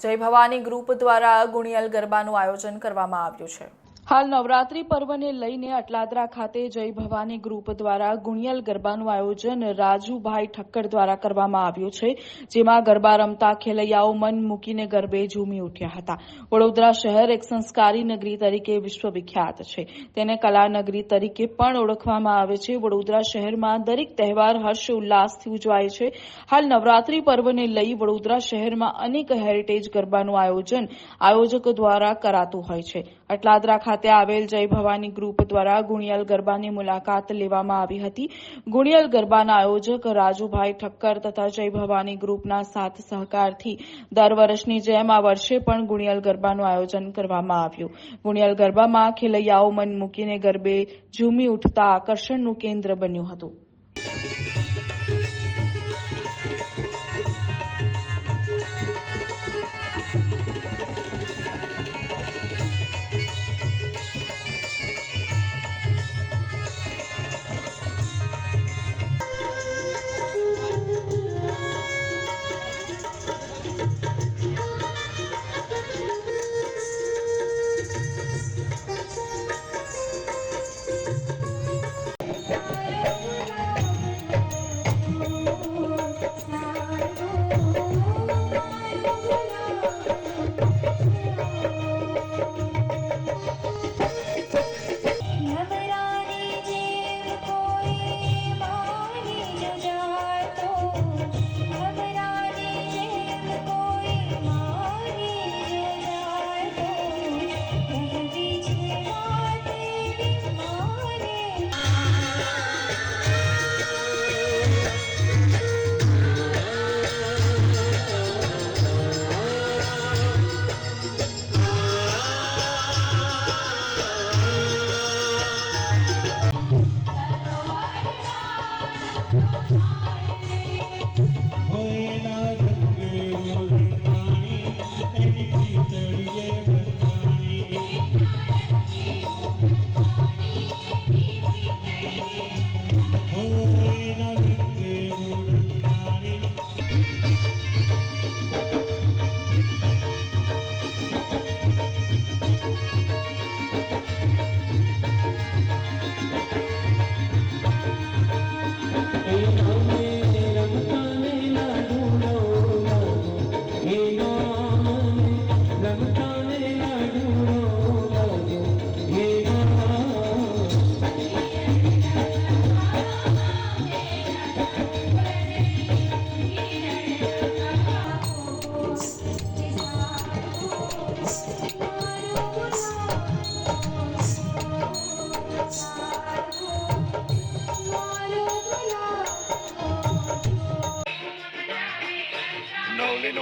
જય ભવાની ગ્રુપ દ્વારા ગુણિયલ ગરબાનું આયોજન કરવામાં આવ્યું છે. હાલ નવરાત્રી પર્વને લઈને અટલાદરા ખાતે જય ભવાની ગ્રુપ દ્વારા ગુણિયલ ગરબાનું આયોજન રાજુભાઈ ઠક્કર દ્વારા કરવામાં આવ્યું છે, જેમાં ગરબા રમતા ખેલૈયાઓ મન મૂકીને ગરબે ઝૂમી ઉઠ્યા હતા. વડોદરા શહેર એક સંસ્કારી નગરી તરીકે વિશ્વવિખ્યાત છે. તેને કલાનગરી તરીકે પણ ઓળખવામાં આવે છે. વડોદરા શહેરમાં દરેક તહેવાર હર્ષ ઉલ્લાસથી ઉજવાય છે. હાલ નવરાત્રી પર્વને લઈ વડોદરા શહેરમાં અનેક હેરિટેજ ગરબાનું આયોજન આયોજકો દ્વારા કરાતું હોય છે. અટલાદરા ખાતે આવેલ જય ભવાની ગ્રુપ દ્વારા ગુણિયલ ગરબાની મુલાકાત લેવામાં આવી હતી. ગુણિયલ ગરબાના આયોજક રાજુભાઈ ઠક્કર તથા જય ભવાની ગ્રુપના સાથ સહકારથી દર વર્ષની જેમ આ વર્ષે પણ ગુણિયલ ગરબાનું આયોજન કરવામાં આવ્યું. ગુણિયલ ગરબામાં ખેલૈયાઓ મન મૂકીને ગરબે ઝૂમી ઉઠતા આકર્ષણનું કેન્દ્ર બન્યું હતું.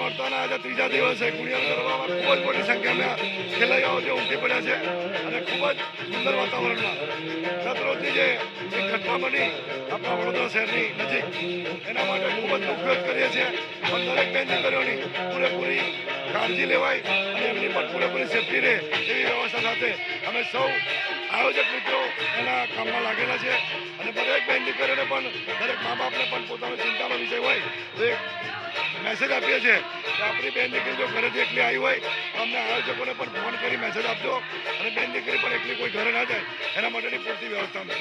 નવલી આજે ત્રીજા દિવસે ગુણિયા ગરબામાં ખૂબ જ મોટી સંખ્યામાં ખેલૈયાઓ જે ઉમટી પડ્યા છે. અને ખૂબ જ સુંદર વાતાવરણમાં ગત જે એક ઘટના બની આપણા વડોદરા શહેરની નજીક, એના માટે ખૂબ જ ઉપયોગ કરીએ છીએ. પણ દરેક બેન દીકરીઓની પૂરેપૂરી કાળજી લેવાય અને એમની પણ પૂરેપૂરી સેફટી રહે એવી વ્યવસ્થા સાથે અમે સૌ આયોજક મિત્રો એના કામમાં લાગેલા છે. અને દરેક બેન દીકરીઓને પણ, દરેક મા બાપને પણ પોતાનો ચિંતાનો વિષય હોય તો એક મેસેજ આપીએ છીએ કે આપણી બેન દીકરી જો ઘરેથી એકલી આવી હોય, તો અમને આયોજકોને પણ ફોન કરી મેસેજ આપજો અને બેન દીકરી પણ એકલી કોઈ ઘરે ના જાય, એના માટેની પૂરતી વ્યવસ્થા અમે.